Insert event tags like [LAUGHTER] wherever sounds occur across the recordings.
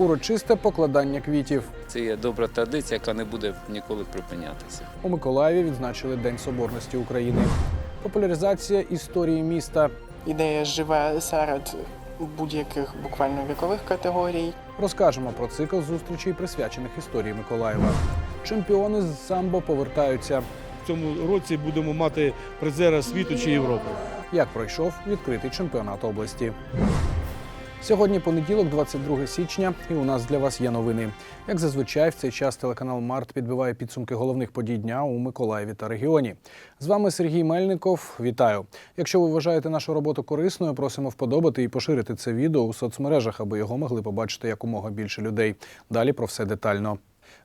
урочисте покладання квітів. Це є добра традиція, яка не буде ніколи припинятися. У Миколаєві відзначили День Соборності України. Популяризація історії міста. Ідея живе серед будь-яких буквально вікових категорій. Розкажемо про цикл зустрічей, присвячених історії Миколаєва. Чемпіони з самбо повертаються. В цьому році будемо мати призера світу чи Європи. Як пройшов відкритий чемпіонат області. Сьогодні понеділок, 22 січня, і у нас для вас є новини. Як зазвичай, в цей час телеканал Март підбиває підсумки головних подій дня у Миколаєві та регіоні. З вами Сергій Мельников. Вітаю! Якщо ви вважаєте нашу роботу корисною, просимо вподобати і поширити це відео у соцмережах, аби його могли побачити якомога більше людей. Далі про все детально.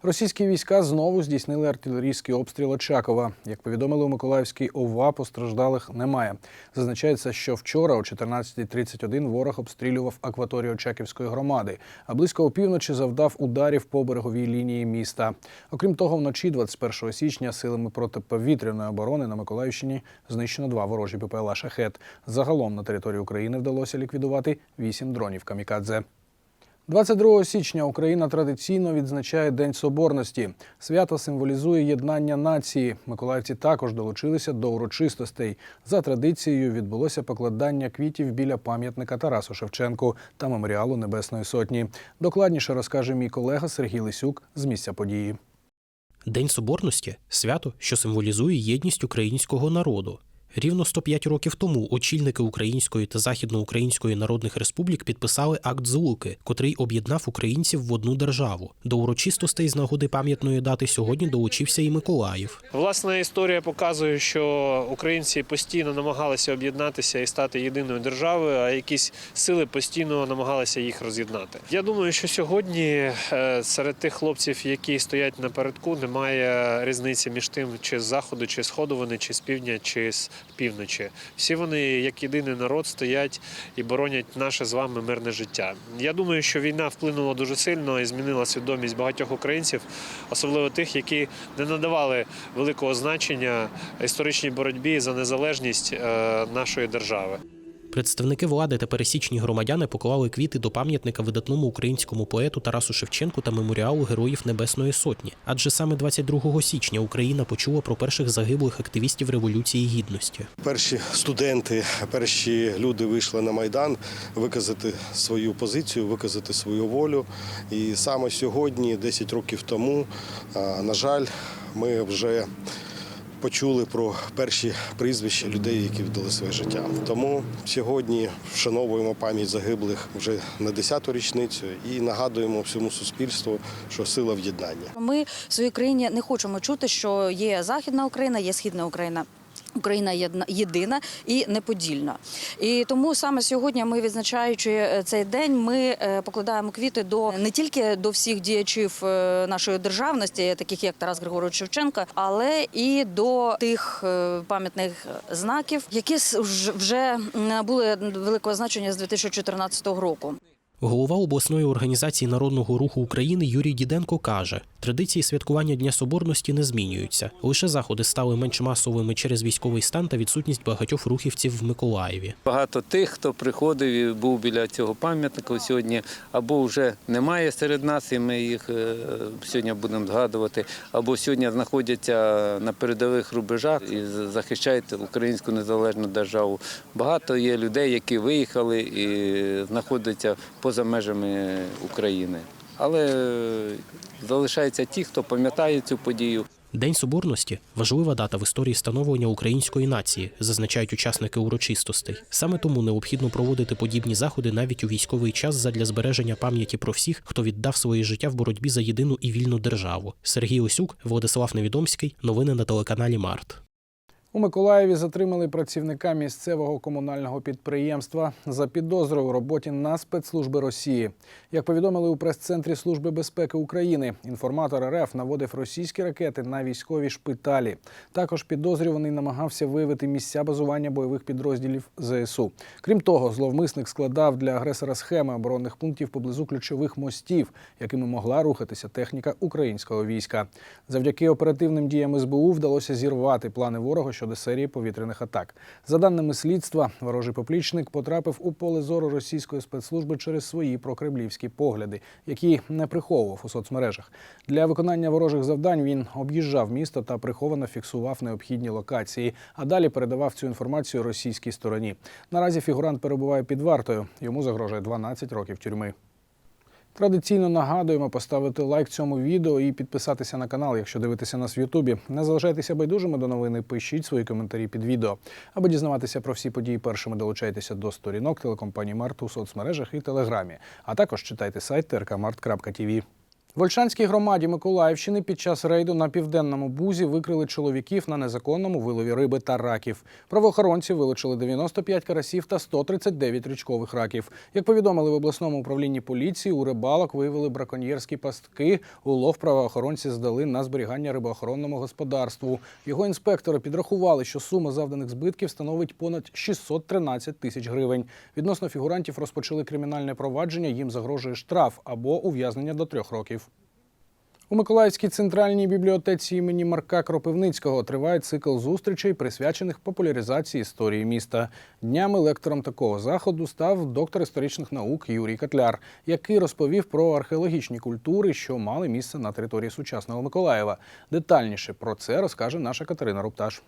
Російські війська знову здійснили артилерійський обстріл Очакова. Як повідомили у Миколаївській ОВА, постраждалих немає. Зазначається, що вчора о 14.31 ворог обстрілював акваторію Очаківської громади, а близько опівночі завдав ударів по береговій лінії міста. Окрім того, вночі 21 січня силами протиповітряної оборони на Миколаївщині знищено два ворожі ППЛА «Шахет». Загалом на території України вдалося ліквідувати вісім дронів камікадзе. 22 січня Україна традиційно відзначає День Соборності. Свято символізує єднання нації. Миколаївці також долучилися до урочистостей. За традицією відбулося покладання квітів біля пам'ятника Тарасу Шевченку та меморіалу Небесної Сотні. Докладніше розкаже мій колега Сергій Лисюк з місця події. День Соборності свято, що символізує єдність українського народу. Рівно 105 років тому очільники Української та Західноукраїнської народних республік підписали акт Злуки, котрий об'єднав українців в одну державу. До урочистостей з нагоди пам'ятної дати сьогодні долучився і Миколаїв. Власне, історія показує, що українці постійно намагалися об'єднатися і стати єдиною державою, а якісь сили постійно намагалися їх роз'єднати. Я думаю, що сьогодні е, серед тих хлопців, які стоять напередку, немає різниці між тим, чи з заходу, чи сходу вони, чи з півдня, чи з півночі. Всі вони, як єдиний народ, стоять і боронять наше з вами мирне життя. Я думаю, що війна вплинула дуже сильно і змінила свідомість багатьох українців, особливо тих, які не надавали великого значення історичній боротьбі за незалежність е, нашої держави. Представники влади та пересічні громадяни поклали квіти до пам'ятника видатному українському поету Тарасу Шевченку та меморіалу Героїв Небесної Сотні. Адже саме 22 січня Україна почула про перших загиблих активістів Революції Гідності. Перші студенти, перші люди вийшли на майдан виказати свою позицію, виказати свою волю. І саме сьогодні, 10 років тому, на жаль, ми вже почули про перші прізвища людей, які віддали своє життя. Тому сьогодні вшановуємо пам'ять загиблих вже на 10-ту річницю і нагадуємо всьому суспільству, що сила в єднанні. Ми в своїй країні не хочемо чути, що є Західна Україна, є Східна Україна. Україна єдина і неподільна. І тому саме сьогодні ми, відзначаючи е, цей день, ми е, покладаємо квіти до не тільки до всіх діячів е, нашої державності, таких як Тарас Григорович Шевченка, але і до тих пам'ятних знаків, які вже були великого значення з 2014 року. Голова обласної організації народного руху України Юрій Діденко каже: традиції святкування Дня Соборності не змінюються. Лише заходи стали менш масовими через військовий стан та відсутність багатьох рухівців в Миколаєві. Багато тих, хто приходив і був біля цього пам'ятника сьогодні, або вже немає серед нас, і ми їх е, сьогодні будемо згадувати, або сьогодні знаходяться на передових рубежах і захищають українську незалежну державу. Багато є людей, які виїхали і знаходяться поза межами України. Але е, залишаються ті, хто пам'ятає цю подію. День Соборності важлива дата в історії становлення української нації, зазначають учасники урочистостей. Саме тому необхідно проводити подібні заходи навіть у військовий час задля збереження пам'яті про всіх, хто віддав своє життя в боротьбі за єдину і вільну державу. Сергій Осюк, Владислав Невідомський. Новини на телеканалі Март. У Миколаєві затримали працівника місцевого комунального підприємства за підозрою у роботі на спецслужби Росії. Як повідомили у прес-центрі Служби безпеки України, інформатор РФ наводив російські ракети на військові шпиталі. Також підозрюваний намагався виявити місця базування бойових підрозділів ЗСУ. Крім того, зловмисник складав для агресора схеми оборонних пунктів поблизу ключових мостів, якими могла рухатися техніка українського війська. Завдяки оперативним діям СБУ вдалося зірвати плани ворога щодо щодо серії повітряних атак. За даними слідства, ворожий поплічник потрапив у поле зору російської спецслужби через свої прокремлівські погляди, які не приховував у соцмережах. Для виконання ворожих завдань він об'їжджав місто та приховано фіксував необхідні локації, а далі передавав цю інформацію російській стороні. Наразі фігурант перебуває під вартою. Йому загрожує 12 років тюрми. Традиційно нагадуємо поставити лайк цьому відео і підписатися на канал, якщо дивитеся нас в Ютубі. Не залишайтеся байдужими до новини, пишіть свої коментарі під відео. Аби дізнаватися про всі події першими, долучайтеся до сторінок телекомпанії Март у соцмережах і Телеграмі. А також читайте сайт trkmart.tv. В Ольшанській громаді Миколаївщини під час рейду на південному бузі викрили чоловіків на незаконному вилові риби та раків. Правоохоронці вилучили 95 карасів та 139 річкових раків. Як повідомили в обласному управлінні поліції, у рибалок виявили браконьєрські пастки. Улов правоохоронці здали на зберігання рибоохоронному господарству. Його інспектори підрахували, що сума завданих збитків становить понад 613 тисяч гривень. Відносно фігурантів розпочали кримінальне провадження. Їм загрожує штраф або ув'язнення до трьох років. У Миколаївській центральній бібліотеці імені Марка Кропивницького триває цикл зустрічей, присвячених популяризації історії міста. Днями лектором такого заходу став доктор історичних наук Юрій Котляр, який розповів про археологічні культури, що мали місце на території сучасного Миколаєва. Детальніше про це розкаже наша Катерина Рупташ.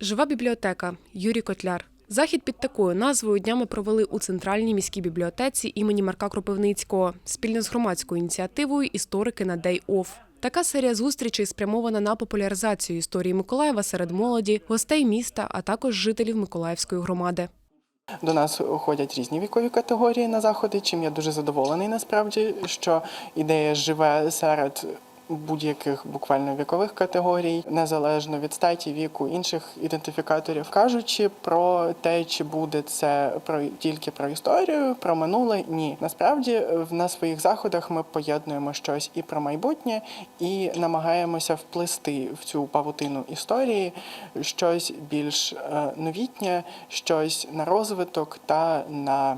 Жива бібліотека Юрій Котляр. Захід під такою назвою днями провели у центральній міській бібліотеці імені Марка Кропивницького спільно з громадською ініціативою Історики на Day Off. Така серія зустрічей спрямована на популяризацію історії Миколаєва серед молоді, гостей міста, а також жителів Миколаївської громади. До нас ходять різні вікові категорії на заходи, чим я дуже задоволений насправді, що ідея живе серед будь-яких буквально вікових категорій, незалежно від статі, віку, інших ідентифікаторів. Кажучи про те, чи буде це про тільки про історію, про минуле, ні. Насправді в- на своїх заходах ми поєднуємо щось і про майбутнє, і намагаємося вплести в цю павутину історії щось більш е, новітнє, щось на розвиток та на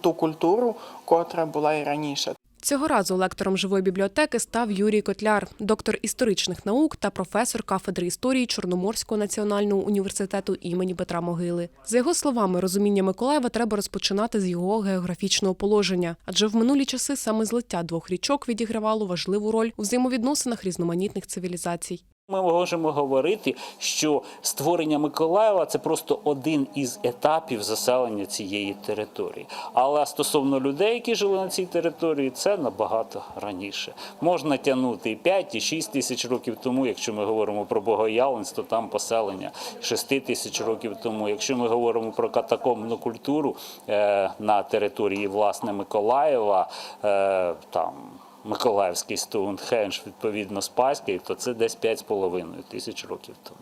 ту культуру, котра була і раніше. Цього разу лектором живої бібліотеки став Юрій Котляр, доктор історичних наук та професор кафедри історії Чорноморського національного університету імені Петра Могили. За його словами, розуміння Миколаєва треба розпочинати з його географічного положення, адже в минулі часи саме злиття двох річок відігравало важливу роль у взаємовідносинах різноманітних цивілізацій. Ми можемо говорити, що створення Миколаєва це просто один із етапів заселення цієї території. Але стосовно людей, які жили на цій території, це набагато раніше. Можна тягнути і 5, і 6 тисяч років тому, якщо ми говоримо про богоявленство, там поселення 6 тисяч років тому. Якщо ми говоримо про катакомбну культуру е, на території власне Миколаєва, е, там. Миколаївський Стоунхендж, відповідно Спаський, то це десь 5,5 тисяч років тому.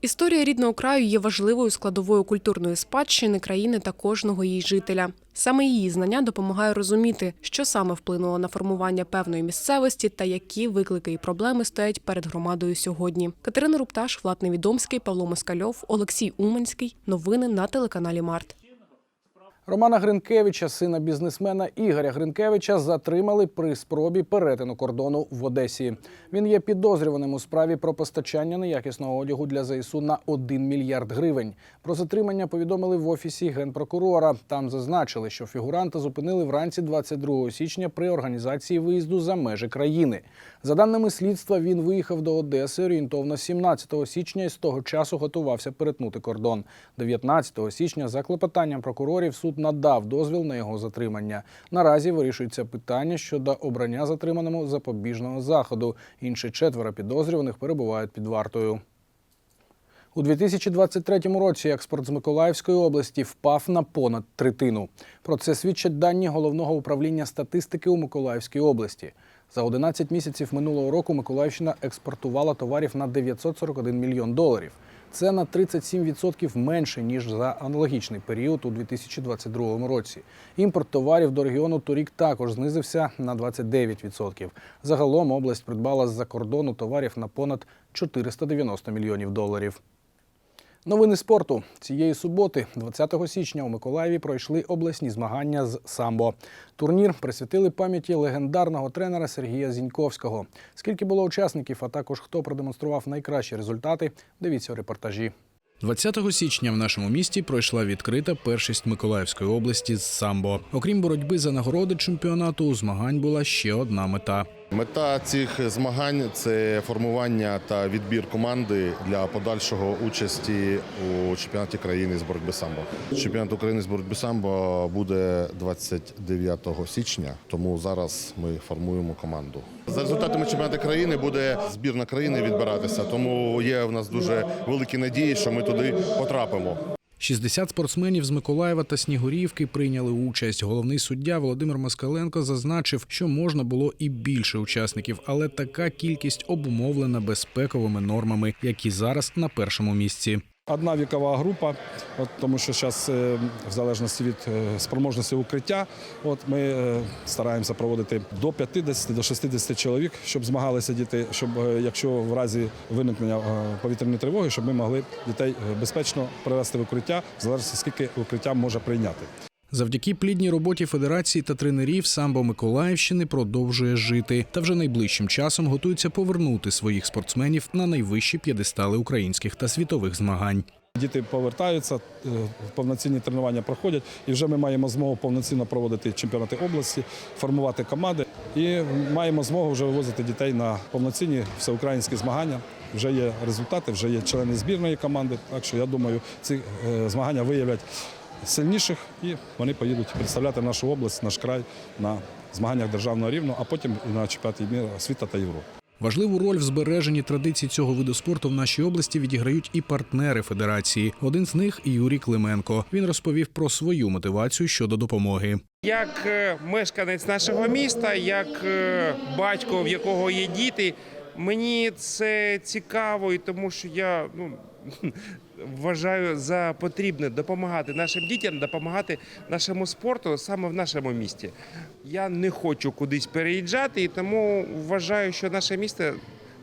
Історія рідного краю є важливою складовою культурної спадщини країни та кожного її жителя. Саме її знання допомагає розуміти, що саме вплинуло на формування певної місцевості та які виклики і проблеми стоять перед громадою сьогодні. Катерина Рупташ, Влад Невідомський, Павло Москальов, Олексій Уманський. Новини на телеканалі Март. Романа Гринкевича, сина бізнесмена Ігоря Гринкевича, затримали при спробі перетину кордону в Одесі. Він є підозрюваним у справі про постачання неякісного одягу для ЗСУ на 1 мільярд гривень. Про затримання повідомили в офісі генпрокурора. Там зазначили, що фігуранта зупинили вранці 22 січня при організації виїзду за межі країни. За даними слідства, він виїхав до Одеси орієнтовно 17 січня і з того часу готувався перетнути кордон. 19 січня за клопотанням прокурорів суд надав дозвіл на його затримання. Наразі вирішується питання щодо обрання затриманому запобіжного заходу. Інші четверо підозрюваних перебувають під вартою. У 2023 році експорт з Миколаївської області впав на понад третину. Про це свідчать дані головного управління статистики у Миколаївській області. За 11 місяців минулого року Миколаївщина експортувала товарів на 941 мільйон доларів. Це на 37% менше ніж за аналогічний період у 2022 році. Імпорт товарів до регіону торік також знизився на 29%. Загалом область придбала з-за кордону товарів на понад 490 мільйонів доларів. Новини спорту цієї суботи, 20 січня, у Миколаєві пройшли обласні змагання з самбо. Турнір присвятили пам'яті легендарного тренера Сергія Зіньковського. Скільки було учасників, а також хто продемонстрував найкращі результати, дивіться у репортажі. 20 січня в нашому місті пройшла відкрита першість Миколаївської області з самбо. Окрім боротьби за нагороди чемпіонату, у змагань була ще одна мета. Мета цих змагань це формування та відбір команди для подальшого участі у чемпіонаті країни з боротьби самбо. Чемпіонат України з боротьби самбо буде 29 січня, тому зараз ми формуємо команду. За результатами чемпіонату країни буде збірна країни відбиратися, тому є в нас дуже великі надії, що ми туди потрапимо. 60 спортсменів з Миколаєва та Снігурівки прийняли участь. Головний суддя Володимир Москаленко зазначив, що можна було і більше учасників, але така кількість обумовлена безпековими нормами, які зараз на першому місці. Одна вікова група, от, тому що зараз, в залежності від е, спроможності укриття, от ми е, стараємося проводити до 50 до 60 чоловік, щоб змагалися діти, щоб е, якщо в разі виникнення е, повітряної тривоги, щоб ми могли дітей е, безпечно привести в укриття, в залежності скільки укриття може прийняти. Завдяки плідній роботі федерації та тренерів самбо Миколаївщини продовжує жити та вже найближчим часом готується повернути своїх спортсменів на найвищі п'єдестали українських та світових змагань. Діти повертаються, е, повноцінні тренування проходять, і вже ми маємо змогу повноцінно проводити чемпіонати області, формувати команди і маємо змогу вже вивозити дітей на повноцінні всеукраїнські змагання. Вже є результати, вже є члени збірної команди. Так що я думаю, ці е, змагання виявлять сильніших і вони поїдуть представляти нашу область, наш край на змаганнях державного рівня, а потім і на чемпіонаті міра світа та Європи. Важливу роль в збереженні традицій цього виду спорту в нашій області відіграють і партнери федерації. Один з них Юрій Клименко. Він розповів про свою мотивацію щодо допомоги. Як е, мешканець нашого міста, як е, батько, в якого є діти, мені це цікаво, і тому що я ну, [LAUGHS] вважаю за потрібне допомагати нашим дітям, допомагати нашому спорту саме в нашому місті. Я не хочу кудись переїжджати, і тому вважаю, що наше місто.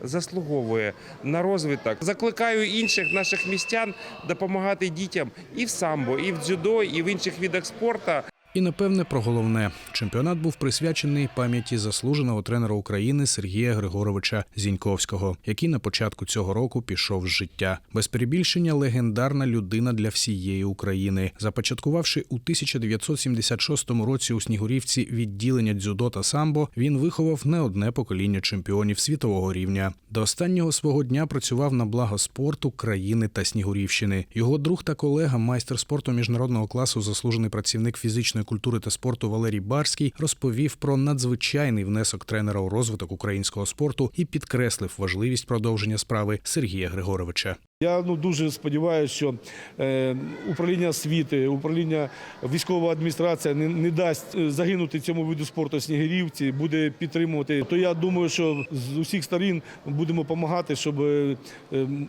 Заслуговує на розвиток. Закликаю інших наших містян допомагати дітям і в самбо, і в дзюдо, і в інших видах спорту. І напевне про головне чемпіонат був присвячений пам'яті заслуженого тренера України Сергія Григоровича Зіньковського, який на початку цього року пішов з життя. Без перебільшення легендарна людина для всієї України, започаткувавши у 1976 році у Снігурівці відділення дзюдо та самбо, він виховав не одне покоління чемпіонів світового рівня. До останнього свого дня працював на благо спорту країни та Снігурівщини. Його друг та колега, майстер спорту міжнародного класу, заслужений працівник фізичної культури та спорту Валерій Барський, розповів про надзвичайний внесок тренера у розвиток українського спорту і підкреслив важливість продовження справи Сергія Григоровича. Я ну дуже сподіваюся, що е, управління освіти, управління військова адміністрація не, не дасть е, загинути цьому виду спорту Снігирівці, буде підтримувати. То я думаю, що з усіх сторін будемо допомагати, щоб е,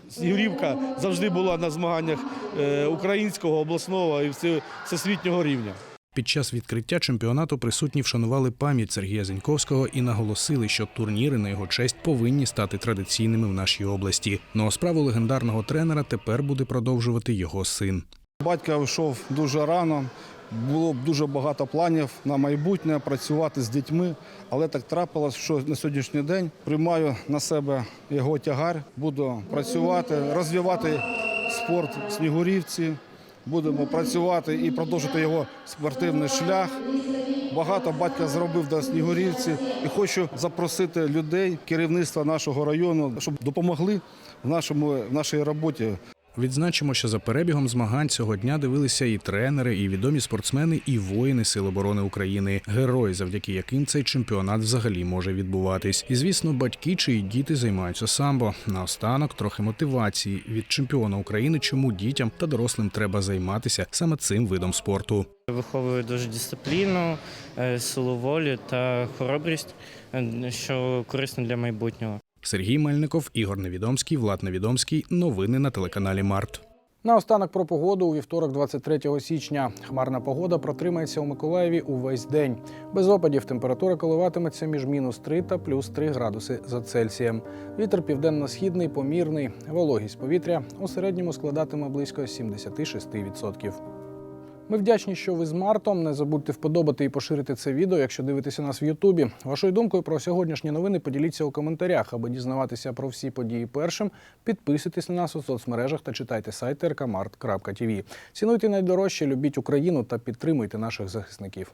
Снігирівка завжди була на змаганнях е, українського, обласного і все- всесвітнього рівня. Під час відкриття чемпіонату присутні вшанували пам'ять Сергія Зіньковського і наголосили, що турніри на його честь повинні стати традиційними в нашій області. Ну а справу легендарного тренера тепер буде продовжувати його син. Батько йшов дуже рано. Було б дуже багато планів на майбутнє працювати з дітьми, але так трапилось, що на сьогоднішній день приймаю на себе його тягар. Буду працювати, розвивати спорт в Снігурівці. Будемо працювати і продовжити його спортивний шлях. Багато батька зробив до Снігурівці і хочу запросити людей, керівництва нашого району, щоб допомогли в нашому в нашій роботі. Відзначимо, що за перебігом змагань цього дня дивилися і тренери, і відомі спортсмени, і воїни Сил оборони України, герої, завдяки яким цей чемпіонат взагалі може відбуватись. І звісно, батьки чиї діти займаються самбо. Наостанок трохи мотивації від чемпіона України, чому дітям та дорослим треба займатися саме цим видом спорту. Виховує дуже дисципліну, е, силу волі та хоробрість, е, що корисно для майбутнього. Сергій Мельников, Ігор Невідомський, Влад Невідомський. Новини на телеканалі Март. Наостанок про погоду у вівторок, 23 січня. Хмарна погода протримається у Миколаєві увесь день. Без опадів температура коливатиметься між мінус 3 та плюс 3 градуси за Цельсієм. Вітер південно-східний, помірний. Вологість повітря у середньому складатиме близько 76%. Ми вдячні, що ви з Мартом. Не забудьте вподобати і поширити це відео, якщо дивитеся нас в Ютубі. Вашою думкою про сьогоднішні новини поділіться у коментарях. Аби дізнаватися про всі події першим, підписуйтесь на нас у соцмережах та читайте сайт rkmart.tv. Цінуйте найдорожче, любіть Україну та підтримуйте наших захисників.